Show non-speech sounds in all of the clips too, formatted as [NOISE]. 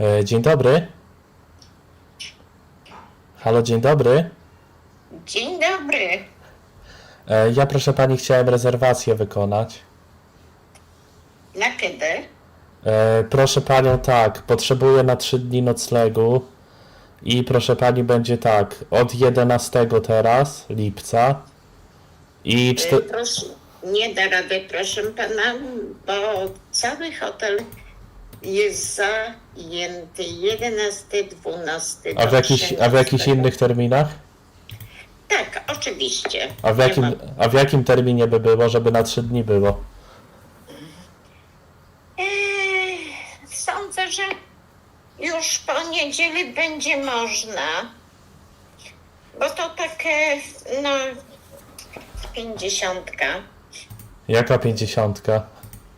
E, Dzień dobry. Halo, dzień dobry. Dzień dobry. E, Ja proszę pani chciałem rezerwację wykonać. Na kiedy? E, Proszę panią tak, potrzebuję na 3 dni noclegu i proszę pani będzie tak, od 11 teraz, lipca i czty... Proszę, nie da rady, proszę pana, bo cały hotel jest zajęty 11, 12. a w, do jakichś, a w jakichś 13. innych terminach? Tak, oczywiście. A w jakim, a w jakim terminie by było, żeby na 3 dni było? Eee, sądzę, że już po niedzieli będzie można. Bo to takie, no, pięćdziesiątka. Jaka pięćdziesiątka?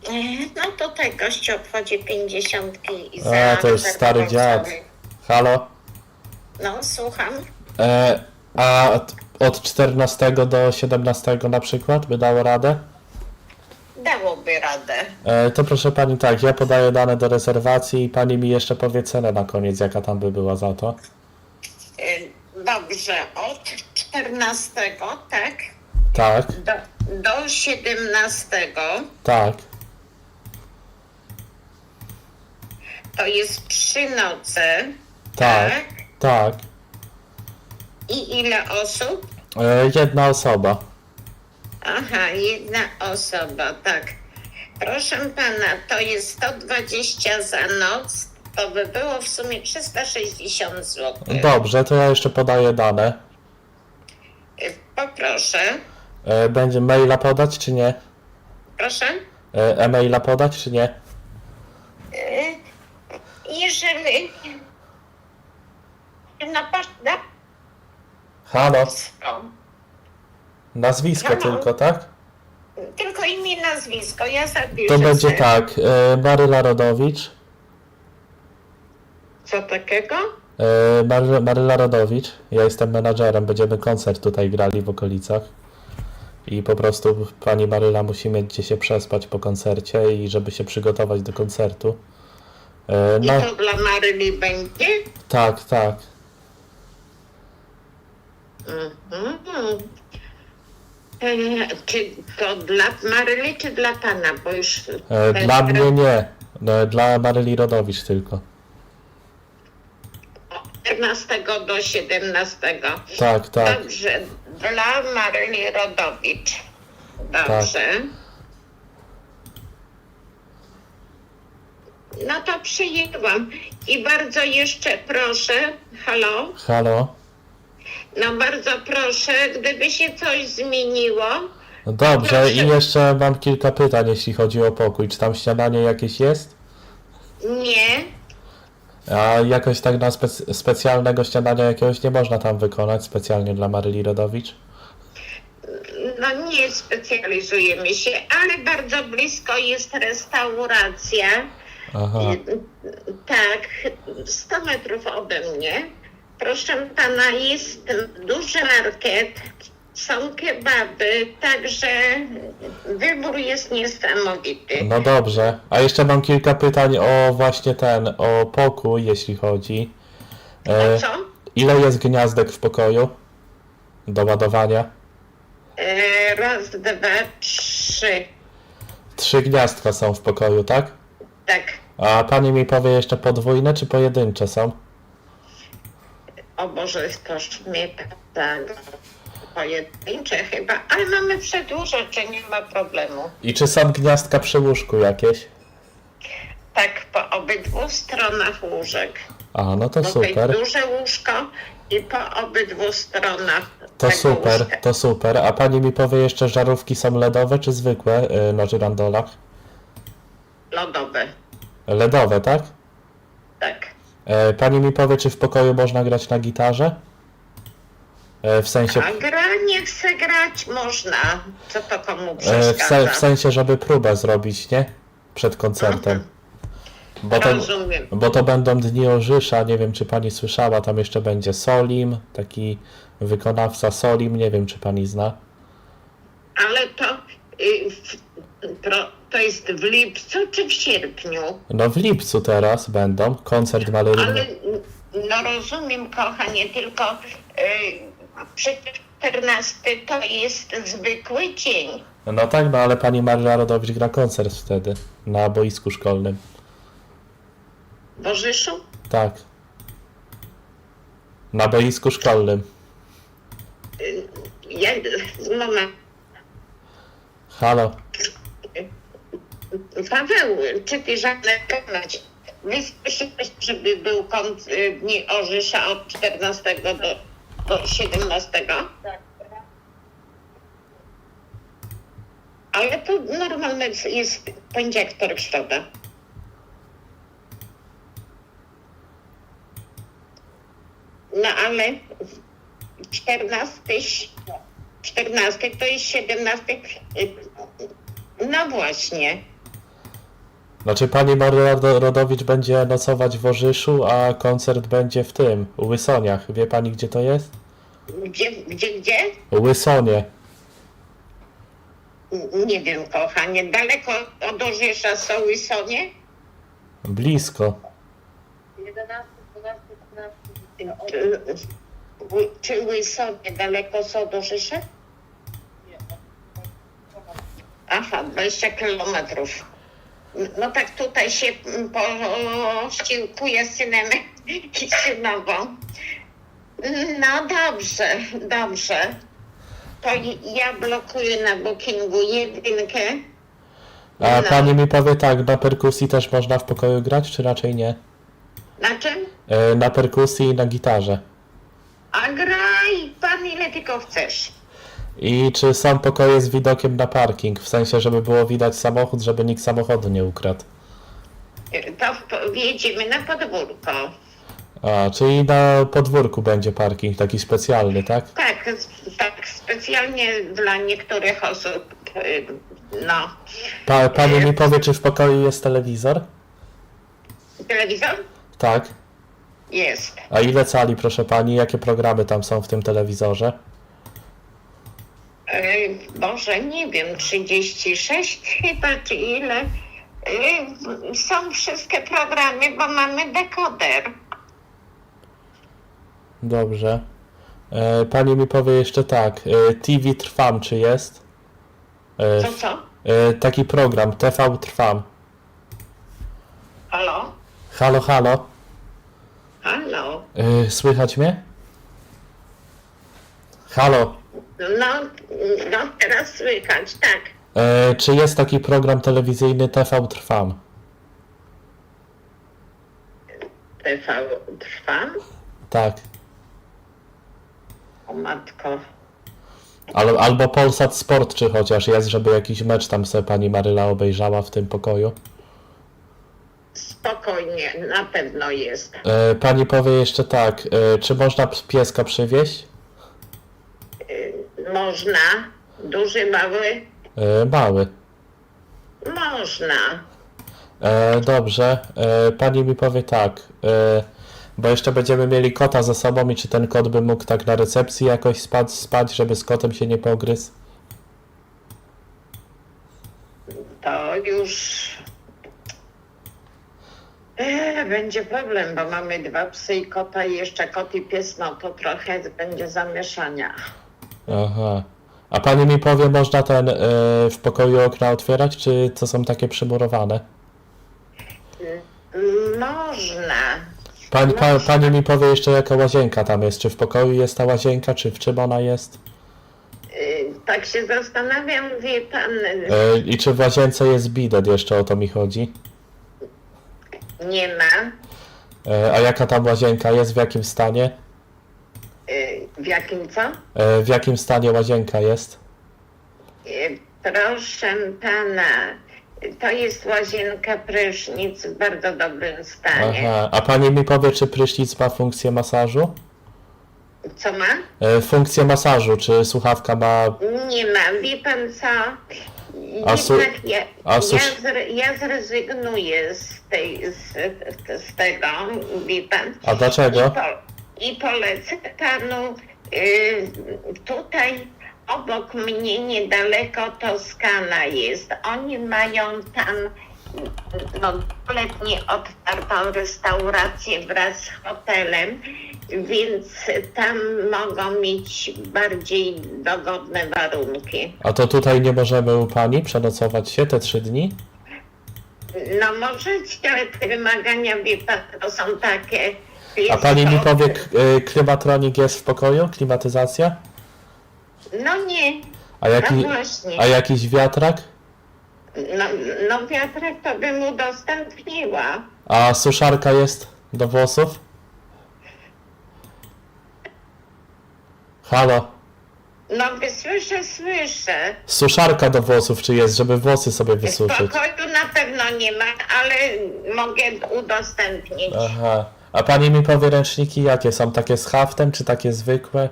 Eee, No tutaj gość obchodzi pięćdziesiątki i A, to jest stary dziad. Halo? No, słucham. E, a od- od 14 do 17 na przykład by dało radę? Dałoby radę. E, to proszę pani tak, ja podaję dane do rezerwacji i pani mi jeszcze powie cenę na koniec, jaka tam by była za to. Eee, Dobrze, od 14, tak? Tak, Do, do 17 tak. To jest trzy noce. Tak, tak. I ile osób? E, jedna osoba. Aha, jedna osoba, tak. Proszę pana, to jest 120 za noc. To by było w sumie 360 zł. Dobrze, to ja jeszcze podaję dane. Poproszę. E, będzie maila podać, czy nie? Proszę. E, e-maila podać, czy nie? Jeżeli na na Halo, nazwisko Halo? tylko, tak? tylko imię i nazwisko, ja zapiszę. To będzie sobie. tak, e, Maryla Rodowicz. Co takiego? E, Mary, Maryla Rodowicz, ja jestem menadżerem, będziemy koncert tutaj grali w okolicach. I po prostu pani Maryla musi mieć gdzie się przespać po koncercie i żeby się przygotować do koncertu. E, I to dla Maryli będzie? tak, tak. Mhm. E, czy to dla Maryli, czy dla pana? Bo już. E, dla mnie nie. E, dla Maryli Rodowicz tylko. Od 14 do 17. Tak, tak. Dobrze, dla Maryli Rodowicz. Dobrze. No to przyjęłam. I bardzo jeszcze proszę, halo, Halo? no bardzo proszę, gdyby się coś zmieniło, No Dobrze, Proszę. i jeszcze mam kilka pytań, jeśli chodzi o pokój. Czy tam śniadanie jakieś jest? nie, A jakoś tak na spec- specjalnego śniadania jakiegoś nie można tam wykonać specjalnie dla Maryli Rodowicz? no nie specjalizujemy się, ale bardzo blisko jest restauracja. Aha. Tak, 100 metrów ode mnie. Proszę pana, jest duży market, są kebaby, także wybór jest niesamowity. No dobrze. A jeszcze mam kilka pytań o właśnie ten, o pokój, jeśli chodzi. E, A co? ile jest gniazdek w pokoju do ładowania? E, raz, dwa, trzy. Trzy gniazdka są w pokoju, tak? Tak. A pani mi powie jeszcze podwójne czy pojedyncze są? O Boże, toż mnie tak pojedyncze chyba, ale mamy przedłużacze, nie ma problemu. I czy są gniazdka przy łóżku jakieś? Tak, po obydwu stronach łóżek. A, no to Bo super. duże łóżko i po obydwu stronach. To tego super, łóżka. to super. A pani mi powie jeszcze, żarówki są LEDowe czy zwykłe y, na żyrandolach? Lodowe, LEDowe, tak? tak. E, Pani mi powie, czy w pokoju można grać na gitarze? E, W sensie, A gra nie chce grać, można. Co to komu e, w, se, przeszkadza? w sensie, żeby próbę zrobić, nie? Przed koncertem. Bo to, Rozumiem. bo to będą dni Orzysza, nie wiem czy pani słyszała, tam jeszcze będzie Solim, taki wykonawca Solim, nie wiem czy pani zna. Ale to y, w, to jest w lipcu czy w sierpniu? No w lipcu teraz będą, koncert. Ale no rozumiem, kochanie, tylko y, przecież 14 to jest zwykły dzień. No tak, no ale pani Maryla Rodowicz gra koncert wtedy, na boisku szkolnym. W Orzyszu? Tak. Na boisku szkolnym. Ja, moment. Halo. Paweł, czy ty żadne ponoć wysłyszałeś, żeby był kąt y, dni Orzysza od 14 do, do 17? Ale to normalne jest poniedziałek, wtorek, środa. No ale 14, 14 to jest 17. y, No właśnie. Znaczy pani Maryla Ro- Rodowicz będzie nocować w Orzyszu, a koncert będzie w tym, u Łysoniach. Wie pani gdzie to jest? Gdzie, gdzie, gdzie? Łysonie. N- Nie wiem, kochanie. Daleko od Orzysza są Łysonie? Blisko. 11, 12, 13, Czy, Ły- czy Łysonie daleko są od Orzysza? nie. Aha, 20 kilometrów. No tak tutaj się mm, posiłkuję z synem [LAUGHS] i synową. No dobrze, dobrze. To ja blokuję na bookingu jedynkę. A No. pani mi powie tak, na perkusji też można w pokoju grać, czy raczej nie? Na czym? E, na perkusji i na gitarze. A graj pan ile tylko chcesz. I czy są pokoje z widokiem na parking? W sensie, żeby było widać samochód, żeby nikt samochodu nie ukradł. To w- wjedziemy na podwórko. A, czyli na podwórku będzie parking taki specjalny, tak? Tak, tak, specjalnie dla niektórych osób. y, No. Pa, pani mi powie, czy w pokoju jest telewizor? Telewizor? Tak. Jest. A ile cali, proszę pani? Jakie programy tam są w tym telewizorze? Y, Może nie wiem, 36 chyba, czy ile. Y, Są wszystkie programy, bo mamy dekoder. Dobrze. E, pani mi powie jeszcze tak. E, TV Trwam, czy jest? E, Co, co? e, taki program, TV Trwam. Halo? Halo, halo. Halo? E, słychać mnie? Halo. No, no teraz słychać, tak. E, czy jest taki program telewizyjny TV Trwam? TV trwa? Tak. O matko. Al, albo Polsat Sport, czy chociaż jest, żeby jakiś mecz tam sobie pani Maryla obejrzała w tym pokoju. Spokojnie, na pewno jest. E, pani powie jeszcze tak, e, czy można pieska przywieźć? Można. Duży, mały? E, mały. Można. E, dobrze, e, pani mi powie tak, e, bo jeszcze będziemy mieli kota ze sobą i czy ten kot by mógł tak na recepcji jakoś spać, spać żeby z kotem się nie pogryzł? To już e, będzie problem, bo mamy dwa psy i kota i jeszcze kot i pies, no to trochę będzie zamieszania. Aha. A pani mi powie, można ten e, w pokoju okna otwierać, czy to są takie przymurowane? Można. Pani, pa, pani mi powie jeszcze jaka łazienka tam jest, czy w pokoju jest ta łazienka, czy w czym ona jest? Y, Tak się zastanawiam, wie pan, E, I czy w łazience jest bidet, jeszcze o to mi chodzi. nie ma. E, a jaka tam łazienka jest, w jakim stanie? Y, W jakim co? E, w jakim stanie łazienka jest? Y, Proszę pana, to jest łazienka prysznic w bardzo dobrym stanie. Aha. A pani mi powie, czy prysznic ma funkcję masażu? Co ma? E, funkcję masażu, czy słuchawka ma... Nie ma. Wie pan co? A su- Jednak ja, a ja, zre, ja zrezygnuję z, tej, z, z tego, wie pan. A I, dlaczego? po, I polecę panu y, tutaj obok mnie niedaleko Toskana jest. Oni mają tam no, kompletnie otwartą restaurację wraz z hotelem, więc tam mogą mieć bardziej dogodne warunki. A to tutaj nie możemy u pani przenocować się te trzy dni? No możecie, ale te wymagania, wie pan, to są takie... A jest pani mi to- powie, k- y, klimatronik jest w pokoju? Klimatyzacja? No nie, A, jaki, no właśnie. a jakiś wiatrak? No, no wiatrak to bym udostępniła. A suszarka jest do włosów? Halo? No słyszę, słyszę. Suszarka do włosów czy jest, żeby włosy sobie W wysuszyć? pokoju na pewno nie ma, ale mogę udostępnić. Aha. A pani mi powie ręczniki jakie są? Takie z haftem czy takie zwykłe?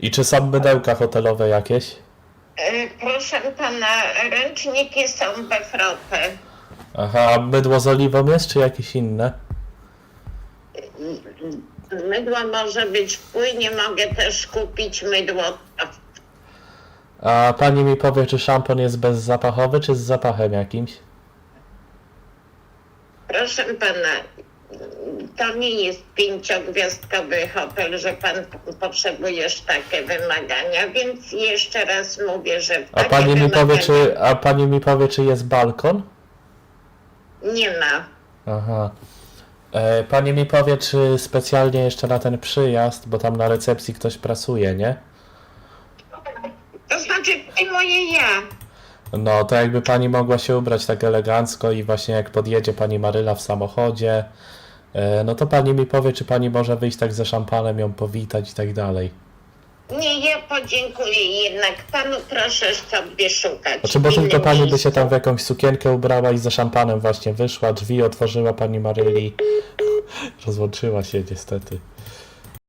I czy są mydełka hotelowe jakieś? E, Proszę pana, ręczniki są we frotę. Aha, a mydło z oliwą jest czy jakieś inne? Mydło może być w płynie, mogę też kupić mydło. A pani mi powie, czy szampon jest bezzapachowy czy z zapachem jakimś? Proszę pana, to nie jest pięciogwiazdkowy hotel, że pan potrzebujesz takie wymagania, więc jeszcze raz mówię, że A pani mi powie, wymagania czy, a pani mi powie, czy jest balkon? nie ma. Aha. E, pani mi powie, czy specjalnie jeszcze na ten przyjazd, bo tam na recepcji ktoś pracuje, nie? To znaczy moje ja. No, to jakby pani mogła się ubrać tak elegancko i właśnie jak podjedzie pani Maryla w samochodzie, e, no to pani mi powie, czy pani może wyjść tak ze szampanem, ją powitać i tak dalej. Nie, ja podziękuję jednak panu, proszę sobie szukać. Znaczy, bo w tylko pani by się tam w jakąś sukienkę ubrała i ze szampanem właśnie wyszła, drzwi otworzyła pani Maryli. Rozłączyła się niestety.